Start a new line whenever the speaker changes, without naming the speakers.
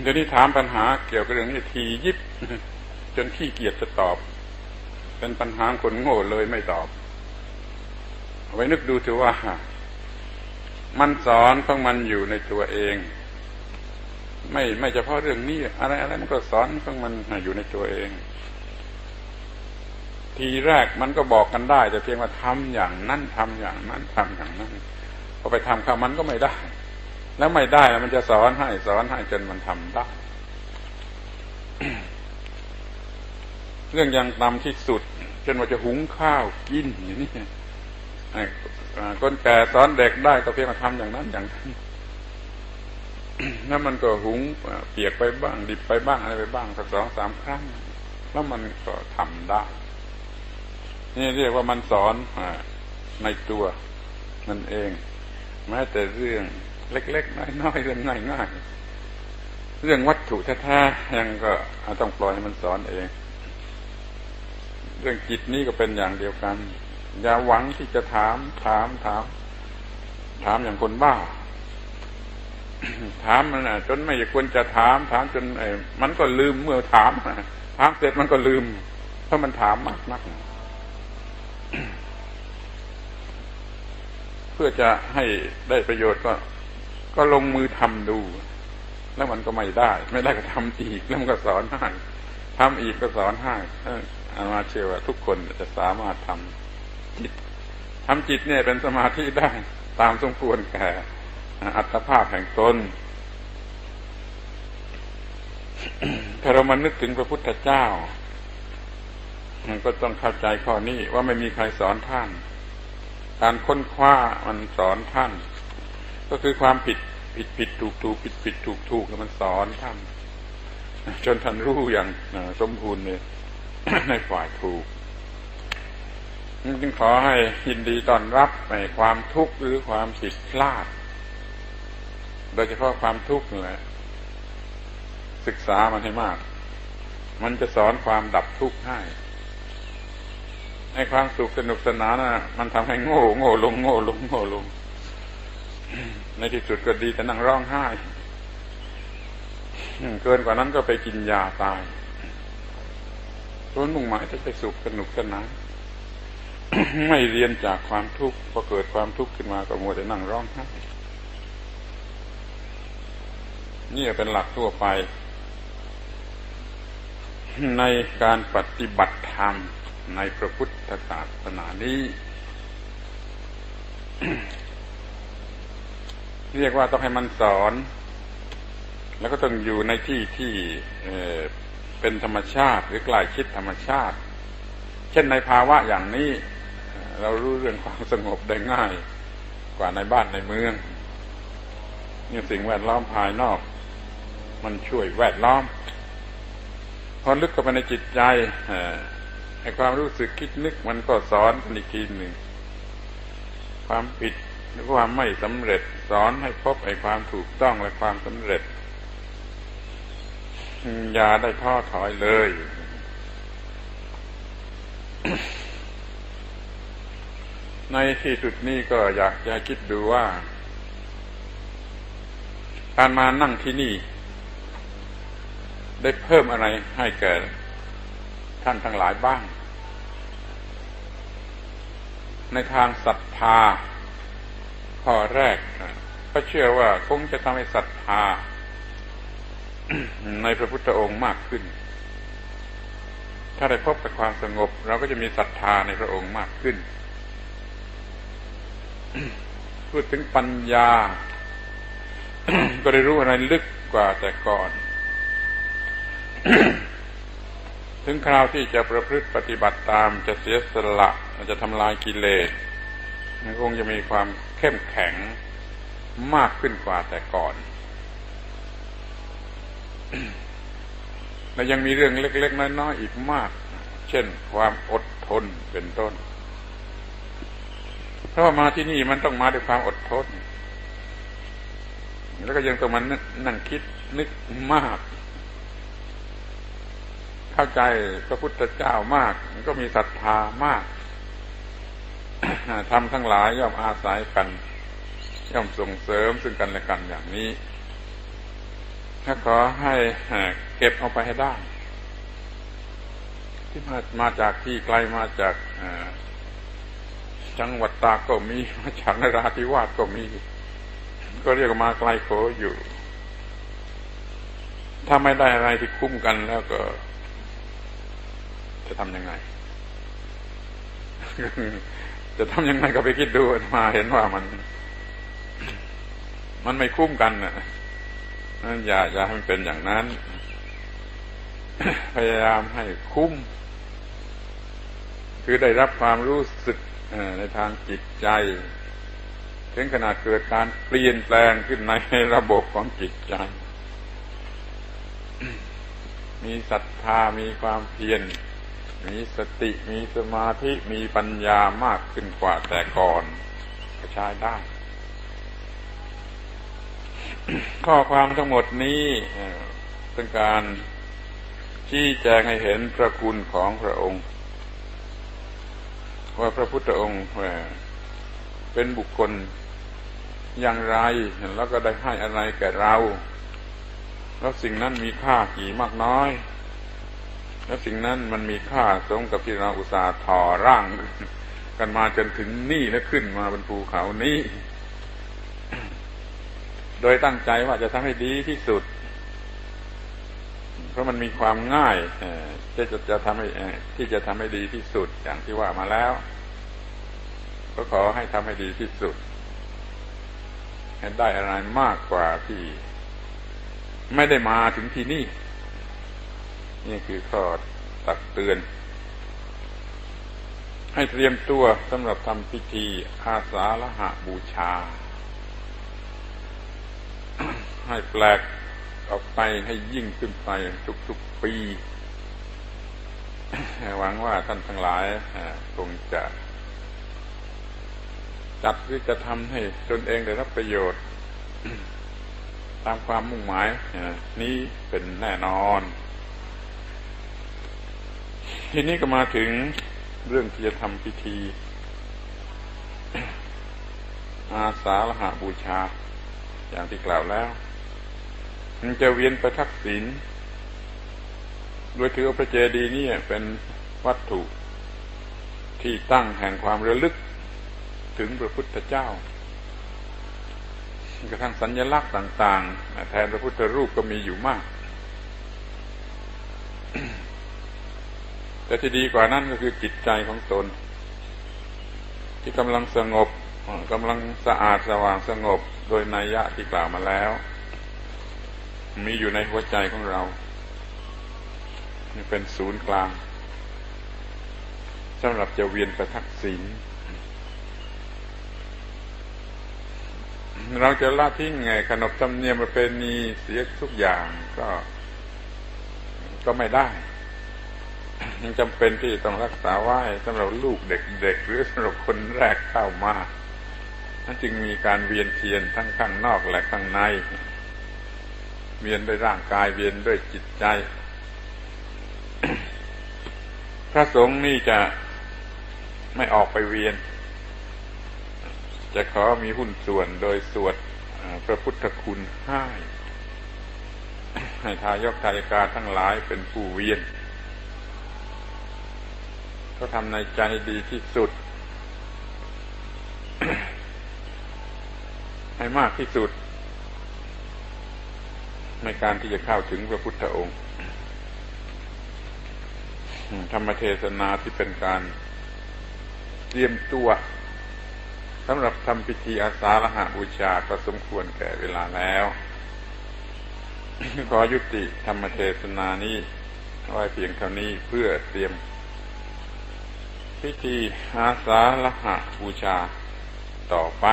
เดี๋ยวนี้ถามปัญหาเกี่ยวกับเรื่องนี้ทียิบ จนขี้เกียจจะตอบ เป็นปัญหาคนโง่เลยไม่ตอบไว้นึกดูถือว่า มันสอนของมันอยู่ในตัวเอง ไม่ไม่เฉพาะเรื่องนี้ อะไรอะไรมันก็สอนของมันอยู่ในตัวเอง ทีแรกมันก็บอกกันได้ แต่เพียงว่าทำอย่างนั้นทำอย่างนั้นทำอย่างนั้นพอไปทำข้ามันก็ไม่ได้ แล้วไม่ได้มันจะสอนให้สอนให้จนมันทำได้ เรื่องอย่างตำที่สุดจนว่าจะหุงข้าวกินอย่างนี้คนแก่สอนเด็กได้ก็เพียงมาทำอย่างนั้นอย่างนั้นแล้วมันก็หุงเปียกไปบ้าง ดิบไปบ้างอะไรไปบ้างสักสองสามครั้ง แล้วมันก็ทำได้ นี่เรียกว่ามันสอนในตัวมันเอง แม้แต่เรื่อง เล็ก ๆ น้อยๆเรื่องง่ายๆเรื่องวัตถุแท้ๆยังก็ต้องปล่อยให้มันสอนเอง เรื่องจิตนี้ก็เป็นอย่างเดียวกัน อย่าหวังที่จะถาม ถามถาม ถามอย่างคนบ้า ถามมันจนไม่ควรจะถาม ถามจนอมันก็ลืมเมื่อถามถามเสร็จมันก็ลืมเพราะมันถามมากนักเพื่อจะให้ได้ประโยชน์ก็ ก็ลงมือทำดู แล้วมันก็ไม่ได้ ไม่ได้ก็ทำอีก แล้วมันก็สอนให้ทำอีกก็สอนให้อามาเชื่อว่าทุกคนจะสามารถทำจิตทำจิตเนี่ยเป็นสมาธิได้ตามสมควรแก่อัตภาพแห่งตนถ้าเรามานึกถึงพระพุทธเจ้าก็ต้องเข้าใจข้อนี้ว่าไม่มีใครสอนท่าน การค้นคว้ามันสอนท่าน ก็คือความผิดผิดผิดถูกถูกผิดผิดถูกถูกมันสอนท่านจนท่านรู้อย่างสมบูรณ์เลยในฝ่ายถูกจึงขอให้ยินดีต้อนรับในความทุกข์หรือความผิดพลาด โดยเฉพาะความทุกข์นี่แหละศึกษามันให้มาก มันจะสอนความดับทุกข์ให้ในความสุขสนุกสนานนะมันทำให้โง่โง่ลงโง่ลงโง่ลง ในที่สุดก็ดีแต่นั่งร้องไห้เกินกว่านั้นก็ไปกินยาตายต้นมุ่งหมายจะไปสุขสนุกสนานไม่เรียนจากความทุกข์พอเกิดความทุกข์ขึ้นมาก็มัวแต่นั่งร้องไห้นี่เป็นหลักทั่วไป ในการปฏิบัติธรรมในพระพุทธศาสนานี้ เรียกว่าต้องให้มันสอน แล้วก็ต้องอยู่ในที่ที่เป็นธรรมชาติหรือใกล้ชิดธรรมชาติ เช่นในภาวะอย่างนี้ เรารู้เรื่องความสงบได้ง่าย กว่าในบ้านในเมืองนี่สิ่งแวดล้อมภายนอก มันช่วยแวดล้อม พอลึกเข้าไปในจิตใจไอ้ความรู้สึกคิดนึกมันก็สอนอีกทีหนึ่งความผิด ความไม่สำเร็จสอนให้พบไอ้ความถูกต้องและความสำเร็จ อย่าได้ท้อถอยเลย ในที่สุดนี้ก็อยากจะคิดดูว่า การมานั่งที่นี่ ได้เพิ่มอะไรให้แก่ท่านทั้งหลายบ้าง ในทางศรัทธา ข้อแรกก็เชื่อว่าคงจะทำให้ศรัทธาในพระพุทธองค์มากขึ้น ถ้าได้พบกับความสงบ เราก็จะมีศรัทธาในพระองค์มากขึ้น พูดถึงปัญญา ก็ได้รู้อะไรลึกกว่าแต่ก่อน ถึงคราวที่จะประพฤติปฏิบัติตามจะเสียสละจะทำลายกิเลสคงจะมีความ เข้มแข็งมากขึ้นกว่าแต่ก่อน และยังมีเรื่องเล็ก ๆ น้อยๆอีกมาก เช่นความอดทนเป็นต้น เพราะมาที่นี่มันต้องมาด้วยความอดทน แล้วก็ยังต้องมันนั่งคิดนึกมาก เข้าใจพระพุทธเจ้ามากก็มีศรัทธามาก ทำทั้งหลายย่อมอาศัยกัน ย่อมส่งเสริมซึ่งกันและกันอย่างนี้ ถ้าขอให้เก็บเอาไปให้ได้ ที่มามาจากที่ไกลมาจากจังหวัดตากก็มีมาจากนราธิวาสก็มี ก็เรียกมาไกลโขอยู่ ถ้าไม่ได้อะไรที่คุ้มกันแล้วก็ จะทำยังไง จะทำยังไงก็ไปคิดดูมาเห็นว่ามัน มันไม่คุ้มกันนะนั่นอย่าอย่าให้มันเป็นอย่างนั้น พยายามให้คุ้ม คือได้รับความรู้สึกในทางจิตใจ ถึงขนาดเกิดการเปลี่ยนแปลงขึ้นในระบบของจิตใจ มีศรัทธามีความเพียร มีสติมีสมาธิมีปัญญามากขึ้นกว่าแต่ก่อนก็ใช้ได้ ข้อความทั้งหมดนี้เป็นการชี้แจงให้เห็นพระคุณของพระองค์ ว่าพระพุทธองค์เป็นบุคคลอย่างไร แล้วก็ได้ให้อะไรแก่เรา แล้วสิ่งนั้นมีค่ากี่มากน้อย แล้วสิ่งนั้นมันมีค่าสมกับที่เราอุตส่าห์ถ่อร่าง กันมาจนถึงนี่และขึ้นมาบนภูเขานี้ โดยตั้งใจว่าจะทำให้ดีที่สุด เพราะมันมีความง่ายที่จะจะทำให้ที่จะทำให้ดีที่สุดอย่างที่ว่ามาแล้ว ก็ขอให้ทำให้ดีที่สุดให้ได้อะไรมากกว่าที่ ไม่ได้มาถึงที่นี่ นี่คือข้อตักเตือน ให้เตรียมตัวสำหรับทำพิธีอาสาละหะบูชา ให้แปลกออกไปให้ยิ่งขึ้นไปทุกๆปีหวังว่าท่านทั้งหลายคงจะจัดหรือจะทำให้ตนเองได้รับประโยชน์ ตามความมุ่งหมายนี้เป็นแน่นอน ทีนี้ก็มาถึงเรื่องที่จะทำพิธี อาสาฬหาบูชา อย่างที่กล่าวแล้ว มันจะเวียนประทักษิณโดยถือพระเจดีย์นี่เป็นวัตถุที่ตั้งแห่งความระลึกถึงพระพุทธเจ้ากระทั่งสัญลักษณ์ต่าง ๆ แทนพระพุทธรูปก็มีอยู่มาก แต่ที่ดีกว่านั้นก็คือจิตใจของตน ที่กำลังสงบกำลังสะอาดสว่างสงบโดยนัยยะที่กล่าวมาแล้ว มีอยู่ในหัวใจของเราเป็นศูนย์กลางสำหรับจะเวียนประทักษิณเราจะละทิ้งไงขนบธรรมเนียมประเพณีเสียทุกอย่างก็ก็ไม่ได้ จำเป็นที่ต้องรักษาไว้สำหรับลูกเด็กๆ หรือสำหรับคนแรกเข้ามาจึงมีการเวียนเทียนทั้งข้างนอกและข้างใน เวียนด้วยร่างกายเวียนด้วยจิตใจ พระสงฆ์นี่จะไม่ออกไปเวียน จะขอมีหุ้นส่วนโดยสวดพระพุทธคุณให้ให้ทายกทายกาทั้งหลายเป็นผู้เวียน เขาทำในใจดีที่สุด ให้มากที่สุด ในการที่จะเข้าถึงพระพุทธองค์ ธรรมเทศนาที่เป็นการเตรียมตัวสำหรับทำพิธีอาสาฬหาบูชาก็สมควรแก่เวลาแล้วขอยุติธรรมเทศนานี้ไว้เพียงเท่านี้เพื่อเตรียม พิธีอาสาฬหะบูชาต่อไป